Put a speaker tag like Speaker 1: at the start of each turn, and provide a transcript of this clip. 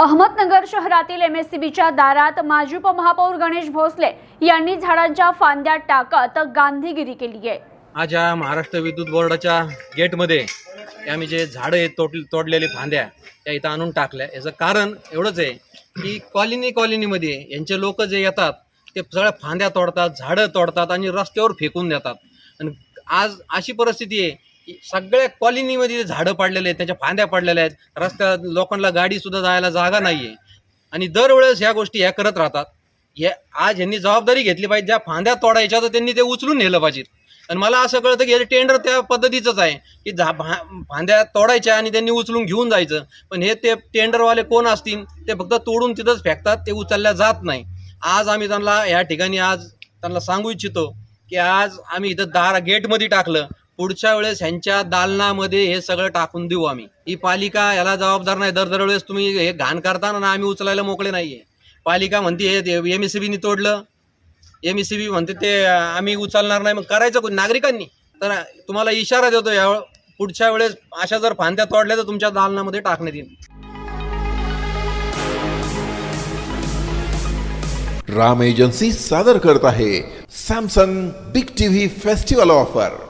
Speaker 1: अहमदनगर शहरातील M S बीच्या दारात माजी उपमहापौर गणेश भोसले यांनी झाडांच्या फांद्या टाकत गांधीगिरी केली आहे.
Speaker 2: आज या महाराष्ट्र विद्युत बोर्डाच्या गेटमध्ये आम्ही जे झाडं आहेत तोड तोडलेले फांद्या त्या इथं आणून टाकल्या. याचं कारण एवढंच आहे की कॉलनी कॉलनीमध्ये यांचे लोक जे येतात ते सगळ्या फांद्या तोडतात झाडं तोडतात आणि रस्त्यावर फेकून देतात. आणि आज अशी परिस्थिती आहे सगळ्या कॉलनीमध्ये झाडं पडलेले आहेत त्याच्या फांद्या पडलेल्या आहेत रस्त्यात लोकांना गाडीसुद्धा जायला जागा नाही आहे आणि दरवेळेस ह्या गोष्टी ह्या करत राहतात. हे आज यांनी जबाबदारी घेतली पाहिजे ज्या फांद्या तोडायच्या तर त्यांनी ते उचलून नेलं पाहिजे. आणि मला असं कळतं की हे टेंडर त्या पद्धतीचंच आहे की झा भा- फांद्या तोडायच्या आणि त्यांनी उचलून घेऊन जायचं. पण हे ते टेंडरवाले कोण असतील ते फक्त तोडून तिथंच फेकतात ते उचलल्या जात नाही. आज आम्ही त्यांना या ठिकाणी आज त्यांना सांगू इच्छितो की आज आम्ही इथं दार गेटमध्ये टाकलं पुढच्या वेळेस ह्यांच्या दालनामध्ये हे सगळं टाकून देऊ आम्ही. ही पालिका याला जबाबदार नाही. दर दरवेळेस तुम्ही हे घाण करताना ना आम्ही उचलायला मोकळे नाहीये. पालिका म्हणते हे एम एस बीनी तोडलं. एम एस बी म्हणते ते आम्ही उचलणार नाही. मग करायचं कोण? नागरिकांनी. तर तुम्हाला इशारा देतो या पुढच्या वेळेस अशा जर फांद्या तोडल्या तर तुमच्या दालनामध्ये टाकण्यात येईल.
Speaker 3: राम एजन्सी सादर करत आहे Samsung big TV festival offer.